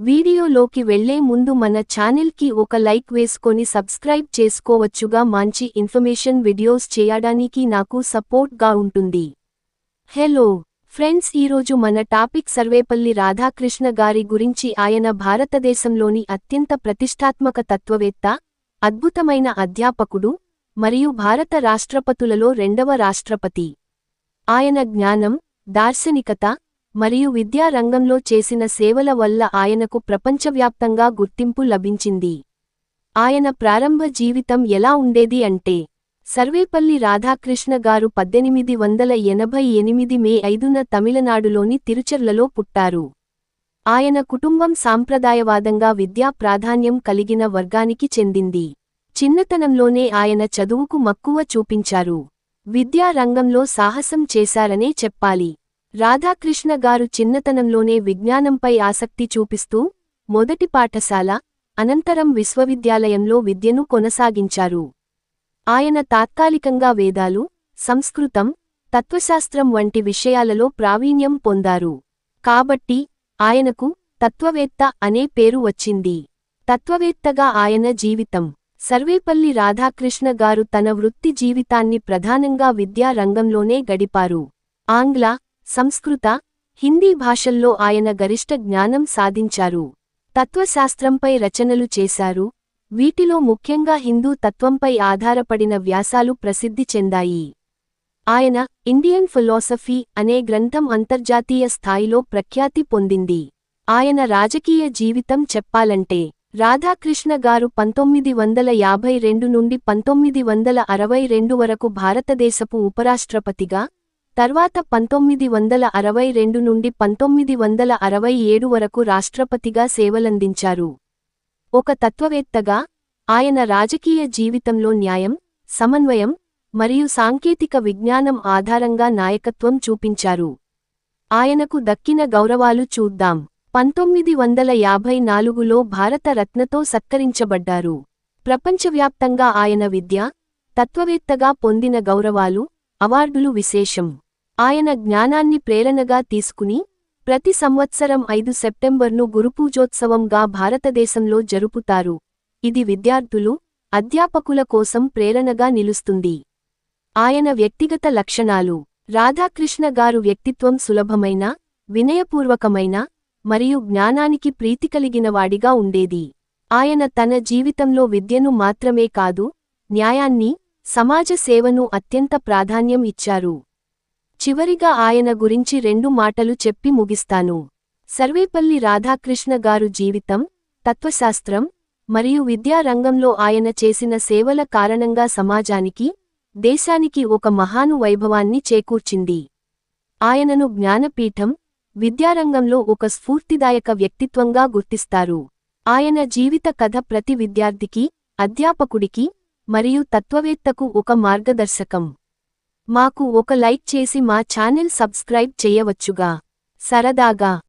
వీడియోలోకి వెళ్ళే ముందు మన ఛానల్కి ఒక లైక్ వేసుకొని సబ్స్క్రైబ్ చేసుకోవచ్చుగా మంచి ఇన్ఫర్మేషన్ వీడియోస్ చేయడానికి నాకు సపోర్ట్గా ఉంటుంది. హలో ఫ్రెండ్స్ ఈరోజు మన టాపిక్ సర్వేపల్లి రాధాకృష్ణ గారి గురించి ఆయన భారతదేశంలోని అత్యంత ప్రతిష్టాత్మక తత్వవేత్త అద్భుతమైన అధ్యాపకుడు మరియు భారత రాష్ట్రపతులలో రెండవ రాష్ట్రపతి. ఆయన జ్ఞానం దార్శనికత మరియు విద్యా రంగంలో చేసిన సేవల వల్ల ఆయనకు ప్రపంచవ్యాప్తంగా గుర్తింపు లభించింది. ఆయన ప్రారంభ జీవితం ఎలా ఉండేది అంటే సర్వేపల్లి రాధాకృష్ణ గారు పద్దెనిమిది వందల ఎనభై ఎనిమిది మే ఐదున తమిళనాడులోని తిరుచర్లలో పుట్టారు. ఆయన కుటుంబం సాంప్రదాయవాదంగా విద్యా ప్రాధాన్యం కలిగిన వర్గానికి చెందింది. చిన్నతనంలోనే ఆయన చదువుకు మక్కువ చూపించారు. విద్యా రంగంలో సాహసం చేశారనే చెప్పాలి. రాధాకృష్ణ గారు చిన్నతనంలోనే విజ్ఞానంపై ఆసక్తి చూపిస్తూ మొదటి పాఠశాల అనంతరం విశ్వవిద్యాలయంలో విద్యను కొనసాగించారు. ఆయన తాత్కాలికంగా వేదాలు సంస్కృతం తత్వశాస్త్రం వంటి విషయాలలో ప్రావీణ్యం పొందారు. కాబట్టి ఆయనకు తత్వవేత్త అనే పేరు వచ్చింది. తత్వవేత్తగా ఆయన జీవితం. సర్వేపల్లి రాధాకృష్ణ గారు తన వృత్తి జీవితాన్ని ప్రధానంగా విద్యా రంగంలోనే గడిపారు. ఆంగ్ల సంస్కృత హిందీ భాషల్లో ఆయన గరిష్ట జ్ఞానం సాధించారు. తత్వశాస్త్రంపై రచనలు చేశారు. వీటిలో ముఖ్యంగా హిందూ తత్వంపై ఆధారపడిన వ్యాసాలు ప్రసిద్ధి చెందాయి. ఆయన ఇండియన్ ఫిలాసఫీ అనే గ్రంథం అంతర్జాతీయ స్థాయిలో ప్రఖ్యాతి పొందింది. ఆయన రాజకీయ జీవితం చెప్పాలంటే రాధాకృష్ణ గారు పంతొమ్మిది వందల యాభై రెండు నుండి పంతొమ్మిది వందల అరవై రెండు వరకు భారతదేశపు ఉపరాష్ట్రపతిగా తర్వాత పంతొమ్మిది వందల అరవై రెండు నుండి పంతొమ్మిది వందల అరవై ఏడు వరకు రాష్ట్రపతిగా సేవలందించారు. ఒక తత్వవేత్తగా ఆయన రాజకీయ జీవితంలో న్యాయం సమన్వయం మరియు సాంకేతిక విజ్ఞానం ఆధారంగా నాయకత్వం చూపించారు. ఆయనకు దక్కిన గౌరవాలు చూద్దాం. పంతొమ్మిది వందల యాభై నాలుగులో భారతరత్నతో సత్కరించబడ్డారు. ప్రపంచవ్యాప్తంగా ఆయన విద్య తత్వవేత్తగా పొందిన గౌరవాలు అవార్డులు విశేషం. ఆయన జ్ఞానాన్ని ప్రేరణగా తీసుకుని ప్రతి సంవత్సరం ఐదు సెప్టెంబర్ను గురుపూజోత్సవంగా భారతదేశంలో జరుపుతారు. ఇది విద్యార్థులు అధ్యాపకుల కోసం ప్రేరణగా నిలుస్తుంది. ఆయన వ్యక్తిగత లక్షణాలు రాధాకృష్ణ గారు వ్యక్తిత్వం సులభమైన వినయపూర్వకమైన మరియు జ్ఞానానికి ప్రీతి కలిగినవాడిగా ఉండేది. ఆయన తన జీవితంలో విద్యను మాత్రమే కాదు న్యాయాన్ని సమాజ సేవను అత్యంత ప్రాధాన్యం ఇచ్చారు. చివరిగా ఆయన గురించి రెండు మాటలు చెప్పి ముగిస్తాను. సర్వేపల్లి రాధాకృష్ణ గారు జీవితం తత్వశాస్త్రం మరియు విద్యారంగంలో ఆయన చేసిన సేవల కారణంగా సమాజానికి దేశానికి ఒక మహాను వైభవాన్ని చేకూర్చింది. ఆయనను జ్ఞానపీఠం విద్యారంగంలో ఒక స్ఫూర్తిదాయక వ్యక్తిత్వంగా గుర్తిస్తారు. ఆయన జీవిత కథ ప్రతి విద్యార్థికి అధ్యాపకుడికి మరియు తత్వవేత్తకు ఒక మార్గదర్శకం. మాకు ఒక లైక్ చేసి మా ఛానెల్ సబ్స్క్రైబ్ చేయవచ్చుగా. సరదాగా.